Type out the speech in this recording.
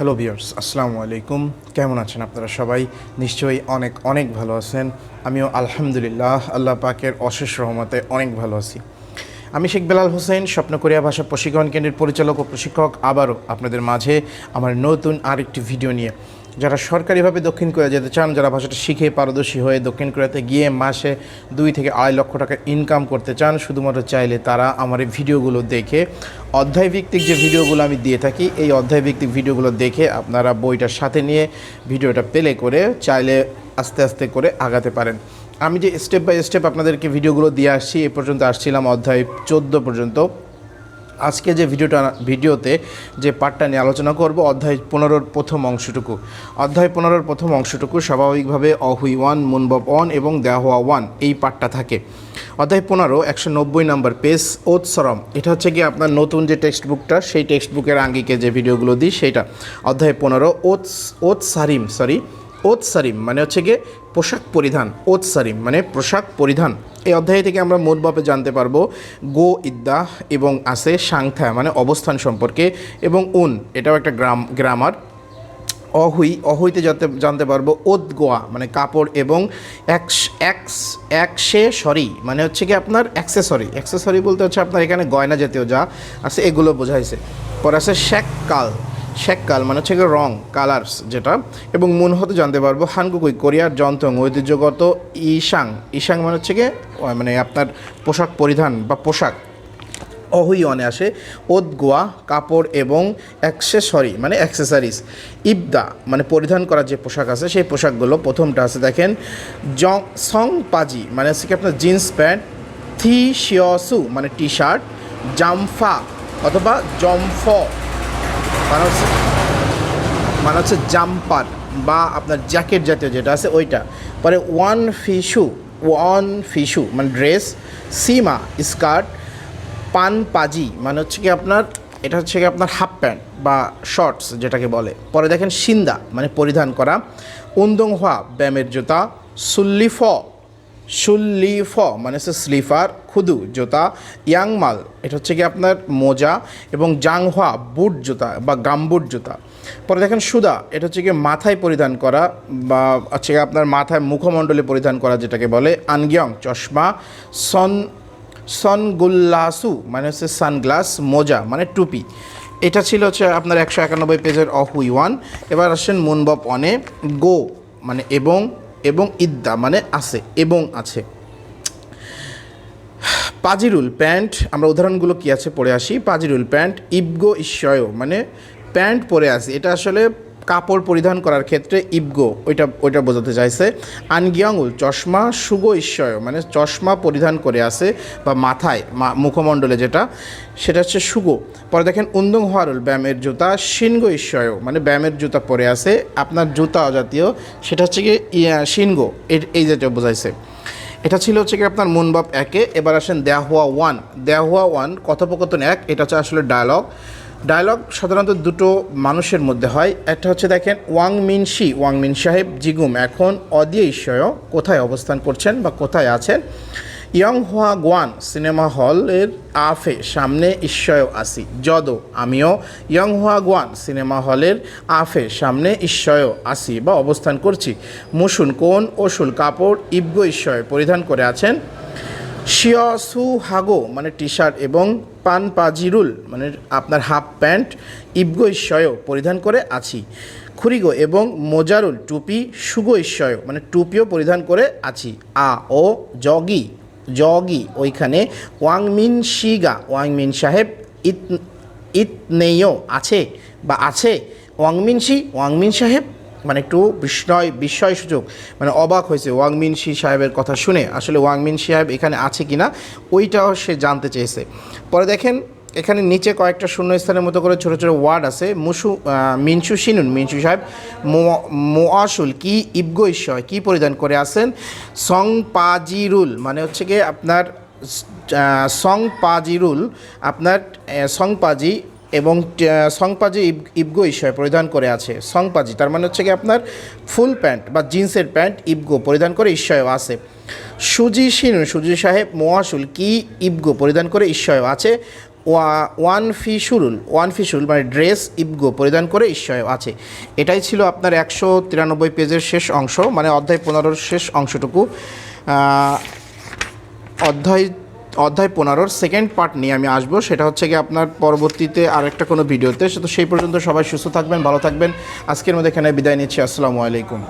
Hello বিয়ার্স আসসালামু আলাইকুম কেমন আছেন আপনারা সবাই? নিশ্চয়ই অনেক অনেক ভালো আছেন। আমিও আলহামদুলিল্লাহ আল্লাহ পাকের অশেষ রহমতে অনেক ভালো আছি। আমি শেখ বেলাল হোসেন স্বপ্নকরিয়া ভাষা প্রশিক্ষণ কেন্দ্রের পরিচালক ও প্রশিক্ষক, আবারও আপনাদের মাঝে আমার নতুন আরেকটি ভিডিও নিয়ে। যারা সরকারিভাবে দক্ষিণ কোরিয়া যেতে চান, যারা ভাষাটা শিখে পারদর্শী হয়ে দক্ষিণ কোরিয়াতে গিয়ে মাসে দুই থেকে আড়াই লক্ষ টাকা ইনকাম করতে চান, শুধুমাত্র চাইলে তারা আমার এই ভিডিওগুলো দেখে, অধ্যায়ভিত্তিক যে ভিডিওগুলো আমি দিয়ে থাকি, এই অধ্যায়ভিত্তিক ভিডিওগুলো দেখে আপনারা বইটার সাথে নিয়ে ভিডিওটা প্লে করে চাইলে আস্তে আস্তে করে আগাতে পারেন। আমি যে স্টেপ বাই স্টেপ আপনাদেরকে ভিডিওগুলো দিয়ে আসছি, এ পর্যন্ত আসছিলাম অধ্যায় চোদ্দ পর্যন্ত। আজকে যে ভিডিওটা, ভিডিওতে যে পার্টটা নিয়ে আলোচনা করব, অধ্যায় পনেরোর প্রথম অংশটুকু। অধ্যায় পনেরোর প্রথম অংশটুকু স্বাভাবিকভাবে অহুই ওয়ান, মুনবব ওয়ান এবং দেহোয়া ওয়ান এই পার্টটা থাকে। অধ্যায় পনেরো, একশো নব্বই নম্বর পেজ ওৎসরম এটা হচ্ছে কি আপনার নতুন যে টেক্সট বুকটা সেই টেক্সট বুকের আঙ্গিকে যে ভিডিওগুলো দিই, সেইটা। অধ্যায় পনেরো, ওৎস ওৎ সারিম সরি ওৎ সারিম মানে হচ্ছে গিয়ে পোশাক পরিধান ওৎ সারিম মানে পোশাক পরিধান। এই অধ্যায় থেকে আমরা মোটবাপে জানতে পারব গো ইদ্দা এবং আছে সাংথা মানে অবস্থান সম্পর্কে, এবং উন, এটাও একটা গ্রাম, গ্রামার। অহুই, অহুইতে যাতে, জানতে পারব ওদ গোয়া মানে কাপড় এবং একশে সরি মানে হচ্ছে কি আপনার অ্যাক্সেসরি। অ্যাক্সেসরি বলতে হচ্ছে আপনার এখানে গয়না জাতীয় যা আছে, এগুলো বোঝাইছে। পরে আছে শেককাল শেককাল মানে হচ্ছে রং কালার্স যেটা। এবং মন হতে জানতে পারব হানকুকুই, কোরিয়ার যন্ত্রং, ঐতিহ্যগত ইশাং ইশাং মানে হচ্ছে গিয়ে মানে আপনার পোশাক পরিধান বা পোশাক। অহুইয়নে আসে, ওদগোয়া, কাপড় এবং অ্যাক্সেসরি মানে অ্যাক্সেসরিজ ইবদা মানে পরিধান করার যে পোশাক আছে, সেই পোশাকগুলো প্রথমটা আছে, দেখেন, জং সং পাজি মানে হচ্ছে কি আপনার জিন্স প্যান্ট থি শিয়সু মানে টি শার্ট জামফা, অথবা জমফ। মানে হচ্ছে মানে হচ্ছে জাম্পার বা আপনার জ্যাকেট জাতীয় যেটা আছে ওইটা। পরে ওয়ান ফিশু ওয়ান ফিশু মানে ড্রেস, সিমা, স্কার্ট, পান পাজি মানে হচ্ছে কি আপনার, এটা হচ্ছে কি আপনার হাফ প্যান্ট বা শর্টস যেটাকে বলে। পরে দেখেন সিন্দা মানে পরিধান করা। উন্দং হওয়া ব্যায়ামের জুতা। সুল্লিফ সুল্লিফ মানে হচ্ছে স্লিফার, খুদু, জুতা, ইয়াংমাল, এটা হচ্ছে কি আপনার মোজা, এবং জাংহোয়া বুট জুতা বা গামবুট জুতা। পরে দেখেন সুদা, এটা হচ্ছে কি মাথায় পরিধান করা বা হচ্ছে আপনার মাথায় মুখমণ্ডলে পরিধান করা যেটাকে বলে আনগিয়ং, চশমা, সন, সনগুল্লাসু মানে হচ্ছে সানগ্লাস, মোজা মানে টুপি। এটা ছিল হচ্ছে আপনার একশো একানব্বই পেজের অফ উই ওয়ান এবার আসেন মুনবব অনে গো মানে এবং এবং ইদ্দা মানে আছে, এবং আছে। পাজিরুল প্যান্ট, আমরা উদাহরণগুলো কি আছে পরে আসি? পাজিরুল প্যান্ট, ইবগো ঈশ্বয় মানে প্যান্ট পরে আসি এটা আসলে কাপড় পরিধান করার ক্ষেত্রে ইবগো, ওইটা ওইটা বোঝাতে চাইছে। আনগিয়াঙ্গুল, চশমা সুগো ঈশ্বয় মানে চশমা পরিধান করে আসে বা মাথায় মুখমণ্ডলে যেটা, সেটা হচ্ছে সুগো। পরে দেখেন উন্দং হওয়ারুল, ব্যায়ামের জুতা সিনগো ঈশ্বয় মানে ব্যায়ামের জুতা পরে আছে, আপনার জুতা জাতীয় সেটা হচ্ছে কি সিনগো এই যেটা বোঝাইছে। এটা ছিল হচ্ছে কি আপনার মুনবাব একে, এবার আসেন দেহুয়া ওয়ান। দেহুয়া ওয়ান কথোপকথন এক, এটা হচ্ছে আসলে ডায়লগ ডায়লগ সাধারণত দুটো মানুষের মধ্যে হয়। একটা হচ্ছে দেখেন, Wang Min Shi, Wang Min সাহেব, জিগুম। এখন অদিয়ে ঈশ্বয় কোথায় অবস্থান করছেন বা কোথায় আছেন? ইয়ং হোয়া গোয়ান সিনেমা হলের আফে সামনে ঈশ্বয় আসি যদ আমিও। ইয়ং হোয়া গোয়ান সিনেমা হলের আফে সামনে ঈশ্বয় আসি বা অবস্থান করছি। মুসুন কোন ওসুল কাপড় ইবগো ঈশ্বয় পরিধান করে আছেন? শিয়সু হাগো মানে টি শার্ট এবং পান পাজিরুল মানে আপনার হাফ প্যান্ট ইবগো ঈশ্বয় পরিধান করে আছি। খুরিগো এবং মোজারুল, টুপি সুগো ঈশ্বয় মানে টুপিও পরিধান করে আছি। আ, ও, জগি জগি, ওইখানে ওয়াংমিন শিগা, ওয়াংমিন সাহেব ইত, ইতনেয়, আছে বা আছে, ওয়াংমিন শি, ওয়াংমিন সাহেব মানে একটু বিস্ময় বিস্ময় সুযোগ মানে অবাক হয়েছে ওয়াংমিন শি সাহেবের কথা শুনে, আসলে ওয়াংমিন সাহেব এখানে আছে কি না ওইটাও সে জানতে চেয়েছে। পরে দেখেন, এখানে নিচে কয়েকটা শূন্যস্থানের মতো করে ছোটো ছোটো ওয়ার্ড আছে, মুসু মিনসু শিনুন, মিনসু সাহেব, মো- মোয়াসুল কি ইবগো ঈশ্বয় কী পরিধান করে আছেন? সং পাজিরুল মানে হচ্ছে গিয়ে আপনার সং পাজিরুল, আপনার সং পাজি এবং সংপাজি ইব, ইবগো ঈশ্বয় পরিধান করে আছে। সংপাজি, তার মানে হচ্ছে কি আপনার ফুল প্যান্ট বা জিন্সের প্যান্ট ইবগো পরিধান করে ঈশ্বয় আছে। সুজি শিনু সুজি সাহেব মোয়াশুল কি ইবগো পরিধান করে ঈশ্বয় আছে? ওয়া- ওয়ান ফি শুরুল ওয়ান ফি শুরুল মানে ড্রেস ইবগো পরিধান করে ঈশ্বর আছে। এটাই ছিল আপনার একশো তিরানব্বই পেজের শেষ অংশ মানে অধ্যায় পনেরোর শেষ অংশটুকু। অধ্যায় অধ্যায় পনেরোর সেকেন্ড পার্ট নিয়ে আমি আসব। সেটা হচ্ছে কি আপনার পরবর্তীতে আর একটা কোনো ভিডিওতে সে তো সেই পর্যন্ত সবাই সুস্থ থাকবেন, ভালো থাকবেন। আজকের মধ্যে এখানে বিদায় নিচ্ছি। আসসালামু আলাইকুম।